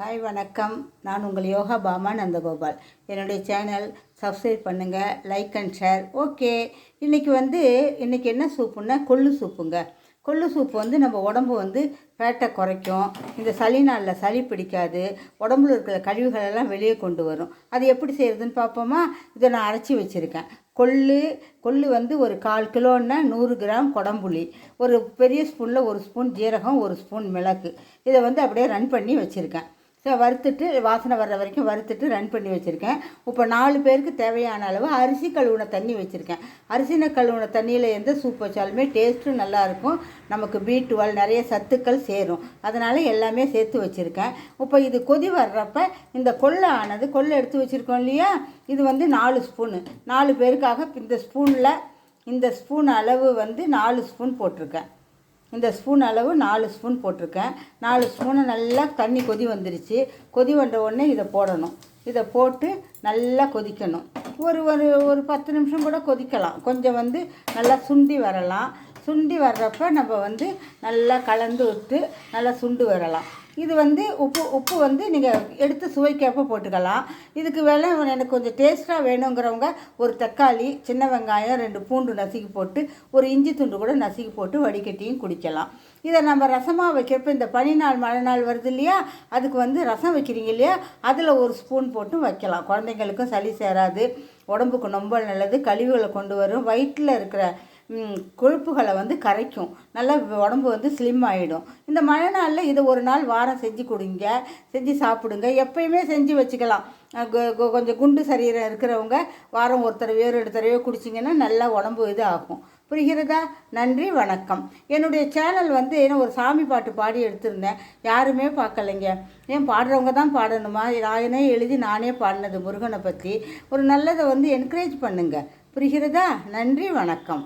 Hi வணக்கம். நான் உங்கள் யோகா பாமா நந்தகோபால். என்னுடைய சேனல் சப்ஸ்கிரைப் பண்ணுங்கள் லைக் அண்ட் ஷேர். ஓகே இன்றைக்கி வந்து இன்றைக்கி என்ன சூப்புன்னா கொள்ளு சூப்புங்க. கொள்ளு சூப்பு வந்து நம்ம உடம்பு வந்து ஃபேட்டை குறைக்கும். இந்த சளி நாளில் சளி பிடிக்காது. உடம்புல இருக்கிற கழிவுகள் எல்லாம் வெளியே கொண்டு வரும். அது எப்படி செய்கிறதுன்னு பார்ப்போமா? இதை நான் அரைச்சி வச்சுருக்கேன். கொள்ளு கொள்ளு வந்து ஒரு கால் கிலோன்னா நூறு கிராம் குடம்புளி. ஒரு பெரிய ஸ்பூனில் ஒரு ஸ்பூன் ஜீரகம் ஒரு ஸ்பூன் மிளகு. இதை வந்து அப்படியே ரன் பண்ணி வச்சுருக்கேன். ஸோ வறுத்துட்டு வாசனை வர்ற வரைக்கும் வறுத்துட்டு ரன் பண்ணி வச்சுருக்கேன். இப்போ நாலு பேருக்கு தேவையான அளவு அரிசி கழுவுன தண்ணி வச்சுருக்கேன். அரிசின கழுவுன தண்ணியில் எந்த சூப் வச்சாலுமே டேஸ்ட்டும் நல்லாயிருக்கும் நமக்கு பி டுவெல் நிறைய சத்துக்கள் சேரும். அதனால் எல்லாமே சேர்த்து வச்சுருக்கேன். இப்போ இது கொதி வர்றப்ப இந்த கொள்ளை ஆனது கொள்ளை எடுத்து வச்சுருக்கோம் இல்லையா? இது வந்து நாலு ஸ்பூனு நாலு பேருக்காக இந்த ஸ்பூனில் இந்த ஸ்பூன் அளவு வந்து நாலு ஸ்பூன் போட்டிருக்கேன். இந்த ஸ்பூன் அளவு நாலு ஸ்பூன் போட்டிருக்கேன். நாலு ஸ்பூனை நல்லா தண்ணி கொதி வந்துருச்சு. கொதி வந்த உடனே இதை போடணும். இதை போட்டு நல்லா கொதிக்கணும். ஒரு ஒரு ஒரு பத்து நிமிஷம் கூட கொதிக்கலாம். கொஞ்சம் வந்து நல்லா சுண்டி வரலாம். சுண்டி வர்றப்ப நம்ம வந்து நல்லா கலந்து விட்டு நல்லா சுண்டு வரலாம். இது வந்து உப்பு உப்பு வந்து நீங்கள் எடுத்து சுவைக்கேற்ப போட்டுக்கலாம். இதுக்கு வேலை எனக்கு கொஞ்சம் டேஸ்ட்டாக வேணுங்கிறவங்க ஒரு தக்காளி சின்ன வெங்காயம் ரெண்டு பூண்டு நசுக்கி போட்டு ஒரு இஞ்சி துண்டு கூட நசுக்கி போட்டு வடிகட்டியும் குடிக்கலாம். இதை நம்ம ரசமாக வைக்கிறப்ப இந்த பனி நாள் மழை நாள் வருது இல்லையா? அதுக்கு வந்து ரசம் வைக்கிறீங்க இல்லையா? அதில் ஒரு ஸ்பூன் போட்டு வைக்கலாம். குழந்தைங்களுக்கும் சளி சேராது. உடம்புக்கு ரொம்ப நல்லது. கழிவுகளை கொண்டு வரும். வயிற்றில் இருக்கிற கொழுப்புகளை வந்து கரைக்கும். நல்லா உடம்பு வந்து ஸ்லிம் ஆகிடும் இந்த மழை நாளில் இதை ஒரு நாள் வாரம் செஞ்சு கொடுங்க செஞ்சு சாப்பிடுங்க. எப்பயுமே செஞ்சு வச்சுக்கலாம். கொஞ்சம் குண்டு சரீரம் இருக்கிறவங்க வாரம் ஒரு தடவையோ ரெண்டு தடவையோ குடிச்சிங்கன்னா நல்லா உடம்பு இது ஆகும். புரிகிறதா? நன்றி வணக்கம். என்னுடைய சேனல் வந்து என்ன ஒரு சாமி பாட்டு பாடி எடுத்திருந்தேன். யாருமே பார்க்கலைங்க. ஏன் பாடுறவங்க தான் பாடணுமா? நானே எழுதி நானே பாடினது முருகனை பற்றி ஒரு நல்லதை வந்து என்கரேஜ் பண்ணுங்கள் புரிகிறதா? நன்றி வணக்கம்.